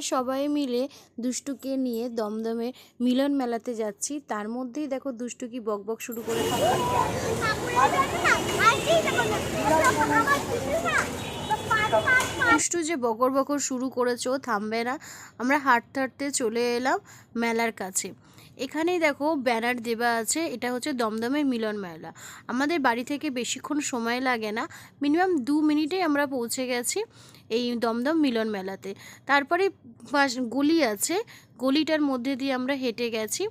আমরা সবাই মিলে দুষ্টুকে নিয়ে দমদমে মিলন মেলাতে যাচ্ছি। তার মধ্যেই দেখো দুষ্টুকি বকবক শুরু করে। দুষ্টু যে বকর বকর শুরু করেছ থামবে না। আমরা হাঁটতে হাঁটতে চলে এলাম মেলার কাছে। এখানেই দেখো ব্যানার দেওয়া আছে, এটা হচ্ছে দমদমের মিলন মেলা। আমাদের বাড়ি থেকে বেশিক্ষণ সময় লাগে না, মিনিমাম দু মিনিটেই আমরা পৌঁছে গেছি এই দমদম মিলন মেলাতে। তারপরে গলি আছে, গলিটার মধ্যে দিয়ে আমরা হেঁটে গেছি,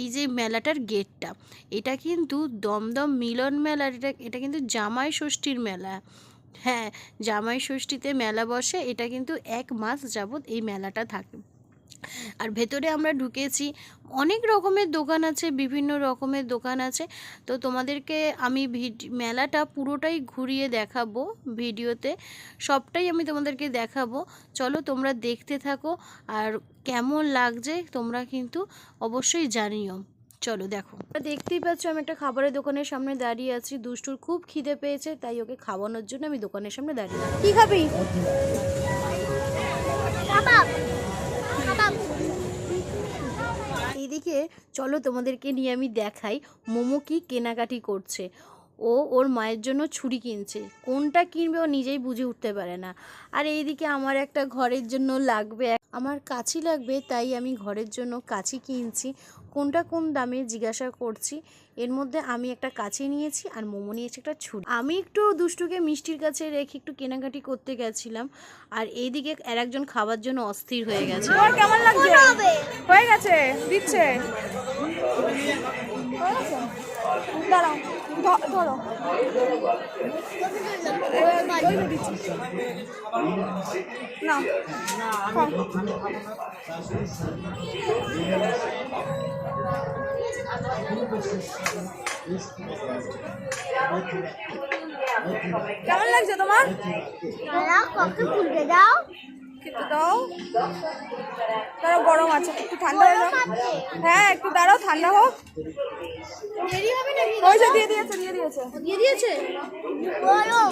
এই যে মেলাটার গেটটা। এটা কিন্তু দমদম মিলন মেলার, এটা এটা কিন্তু জামাই ষষ্ঠীর মেলা। হ্যাঁ জামাই ষষ্ঠীতে মেলা বসে, এটা কিন্তু এক মাস যাবৎ এই মেলাটা থাকে। আর ভেতরে আমরা ঢুকেছি, অনেক রকমের দোকান আছে, বিভিন্ন রকমের দোকান আছে। তো তোমাদেরকে আমি মেলাটা পুরোটাই ঘুরিয়ে দেখাবো ভিডিওতে, সবটাই আমি তোমাদেরকে দেখাবো। চলো তোমরা দেখতে থাকো আর কেমন লাগছে তোমরা কিন্তু অবশ্যই জানিও। চলো দেখো। দেখতেই পাচ্ছ আমি একটা খাবারের দোকানের সামনে দাঁড়িয়ে আছি। দুষ্টুর খুব খিদে পেয়েছে, তাই ওকে খাওয়ানোর জন্য আমি দোকানের সামনে দাঁড়িয়ে কি খাবি? চলো তোমাদেরকে নিয়ে আমি দেখাই মোমো কি কেনাকাটি করছে। ও ওর মায়ের জন্য ছুরি কিনছে। কোনটা কিনবে ও নিজেই বুঝে উঠতে পারে না। আর এইদিকে আমার একটা ঘরের জন্য লাগবে আমার কাছি লাগবে, তাই আমি ঘরের জন্য কাছি কিনছি। কোনটা কোন দামে জিজ্ঞাসা করছি। এর মধ্যে আমি একটা কাছে নিয়েছি আর মোমো নিয়েছি একটা ছুরি। আমি একটু দুষ্টুকে মিষ্টির কাছে রেখে একটু কেনাকাটি করতে গেছিলাম। আর এইদিকে আর একজন খাবার জন্য অস্থির হয়ে গেছে। কেমন লাগছে? হয়ে গেছে? দিচ্ছে? দাঁড়াও ধরো। কেমন লাগছে তোমার দাও একটু দাও। দাঁড়াও গরম আছে একটু ঠান্ডা হয়ে হ্যাঁ একটু দাঁড়াও ঠান্ডা হোক। দিয়ে দিয়েছে দিয়ে দিয়েছে। দিয়ে দিয়েছে?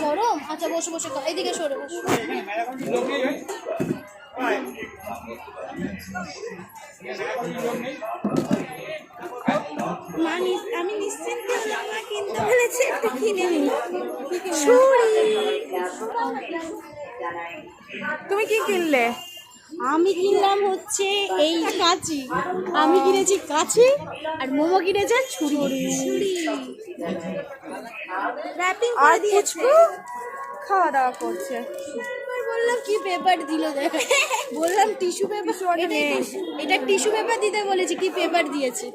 গরম। আচ্ছা বসে বসে খাও এইদিকে সরে বসো মা আমি নিশ্চিন্তে হলাম মা কিনতে বলেছে একটু কিনে নি তুমি কি কিনলে? আমি কিনলাম হচ্ছে এই কাঁচি। আমি কিনেছি কাঁচি আর মোমো কিনেছে ছুরি। ছুরি। র্যাপিং আর পুচকু খাওয়া দাওয়া করছে। বললাম কি পেপার দিল দেখ। বললাম টিস্যু পেপার নেই। এটা টিস্যু পেপার দিতে বলেছি কি পেপার দিয়েছে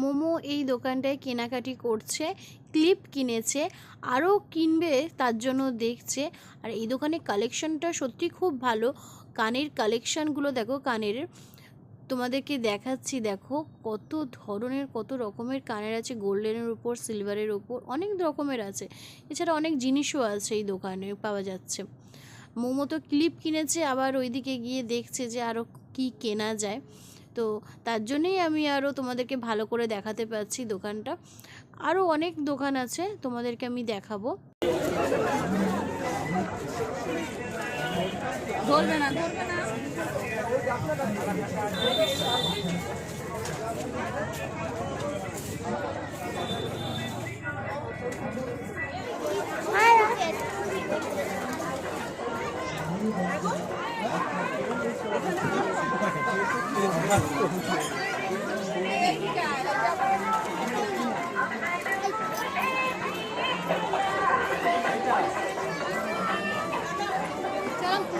মোমো এই দোকানটায় কেনাকাটি করছে, ক্লিপ কিনেছে, আরও কিনবে তার জন্য দেখছে। আর এই দোকানের কালেকশনটা সত্যি খুব ভালো। কানের কালেকশানগুলো দেখো, কানের তোমাদেরকে দেখাচ্ছি, দেখো কত ধরনের, কত রকমের কানের আছে, গোল্ডেনের উপর, সিলভারের উপর, অনেক রকমের আছে। এছাড়া অনেক জিনিসও আছে এই দোকানে পাওয়া যাচ্ছে। মোমো তো ক্লিপ কিনেছে, আবার ওইদিকে গিয়ে দেখছে যে আরও কি কেনা যায়। তো তার জন্যেই আমি আরও তোমাদেরকে ভালো করে দেখাতে পারছি দোকানটা। আরও অনেক দোকান আছে, তোমাদেরকে আমি দেখাবো। ধরবে না ধরবে না।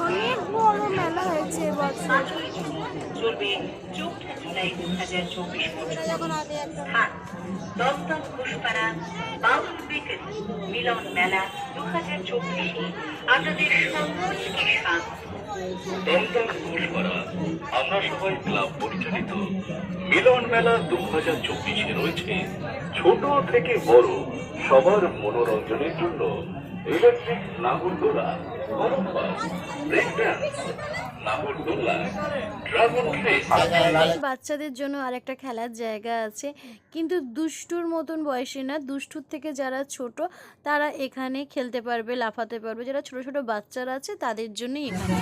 অনেক বড় মেলা হয়েছে এবছর চলবে চৌঠা জুলাই দু হাজার চব্বিশ পর্যন্ত যখন আগে একটা স্থান দমদম ঘোষপাড়া বাউল বেকারি মিলন মেলা দু হাজার চব্বিশে আপনাদের সকলকে স্বাগত দমদম ঘোষপাড়া আমরা সবাই ক্লাব পরিচালিত মিলন মেলা দু হাজার চব্বিশে রয়েছে। ছোট থেকে বড় সবার মনোরঞ্জনের জন্য ইলেকট্রিক নাগরদোলা। বাচ্চাদের জন্য আর একটা খেলার জায়গা আছে। কিন্তু দুষ্টুর মতন বয়সে না, দুষ্টুর থেকে যারা ছোট, তারা এখানে খেলতে পারবে, লাফাতে পারবে। যারা ছোট ছোট বাচ্চারা আছে, তাদের জন্যই এখানে।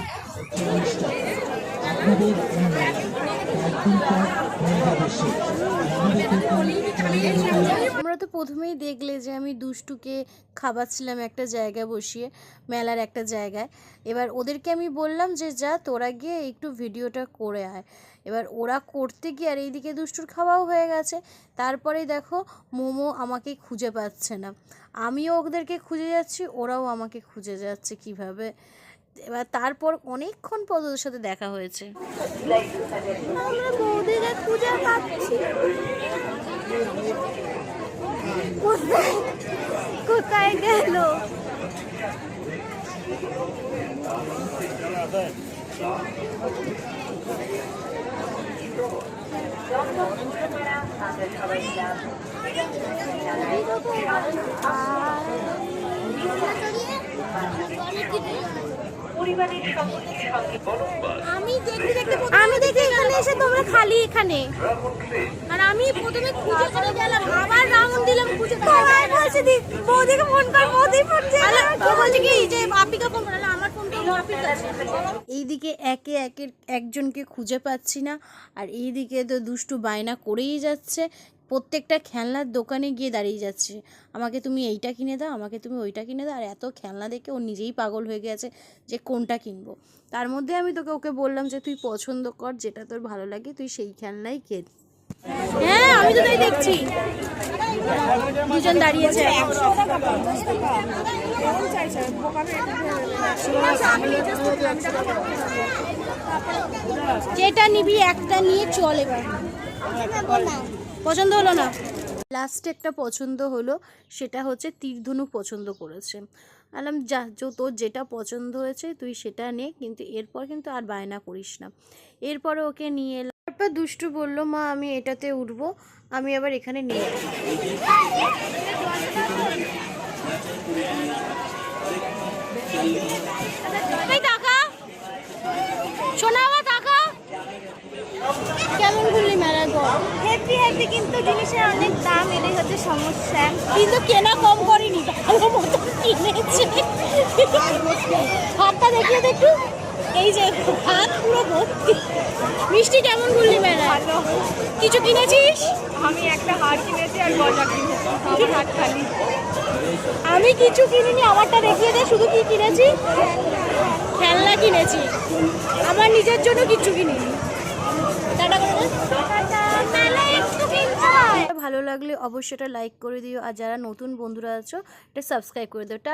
আমরা তো প্রথমেই দেখলে যে আমি দুষ্টুকে খাওয়াচ্ছিলাম একটা জায়গায় বসিয়ে, মেলার একটা জায়গায়। এবার ওদেরকে আমি বললাম যে, যা, তোরা গিয়ে একটু ভিডিওটা করে আয়। এবার ওরা করতে গিয়ে, আর এইদিকে দুষ্টুর খাওয়াও হয়ে গেছে। তারপরে দেখো, মোমো আমাকে খুঁজে পাচ্ছে না। আমিও ওদেরকে খুঁজে যাচ্ছি, ওরাও আমাকে খুঁজে যাচ্ছে কীভাবে। এবার তারপর অনেকক্ষণ পর ওদের সাথে দেখা হয়েছে। কোথায় গেল? আমি দেখি দেখতে আমি দেখি। খালি এখানে। আর আমি প্রথমে খুঁজে চলে গেলাম আবার রাউন্ড দিলাম খুঁজে বলছি দি বৌদিকে ফোন কর বৌদি ফোন বলছে কি যে আপিকা ফোন করলে আমার ফোনটা আপির আছে এইদিকে একে একে একজনকে খুঁজে পাচ্ছি না আর এইদিকে তো দুষ্টু বায়না করেই যাচ্ছে। প্রত্যেকটা খেলনার দোকানে গিয়ে দাঁড়িয়ে যাচ্ছে। আমাকে তুমি এইটা কিনে দাও, আমাকে তুমি ওইটা কিনে দাও, আর এত খেলনা দেখে ও নিজেই পাগল হয়ে গেছে যে কোনটা কিনবো। তার মধ্যে আমি তোকে ওকে বললাম যে, তুই পছন্দ কর, যেটা তোর ভালো লাগে, তুই সেই খেলনাই কেন হ্যাঁ আমি তো তাই দেখছি। দুজন দাঁড়িয়েছে যেটা নিবি একটা নিয়ে চলে এবার। পছন্দ হলো না? লাস্টে একটা পছন্দ হলো সেটা হচ্ছে তীরধনু পছন্দ করেছে। বললাম যা যো তোর যেটা পছন্দ হয়েছে তুই সেটা নে কিন্তু এরপর কিন্তু আর বায়না করিস না। এরপরে ওকে নিয়ে এলাম। তারপর দুষ্টু বলল মা আমি এটাতে উঠবো আমি আবার এখানে নিয়ে যাব এই টাকা শোনা আবার টাকা কেমন ঘুরলি মেলার পর? হ্যাপি হ্যাপি কিন্তু জিনিসের অনেক দাম এটাই হচ্ছে সমস্যা। কিন্তু কেনা কম করিনি ভালো মতো কিনেছে। হাতটা দেখিয়ে তো একটু। এই যে হাত পুরো ভর্তি। মিষ্টি কেমন ঘুরলি মেলা কিছু কিনেছিস? আমি একটা হার কিনেছি আর গজা কিনেছি আমার হাত খালি। আমি কিছু কিনিনি আমারটা দেখিয়ে দে শুধু কি কিনেছি? খেলনা কিনেছি। আমার নিজের জন্য কিছু কিনিনি টাটা করে দে। ভালো লাগলে অবশ্যই এটা লাইক করে দিও। আর যারা নতুন বন্ধুরা আছো, এটা সাবস্ক্রাইব করে দিও। টা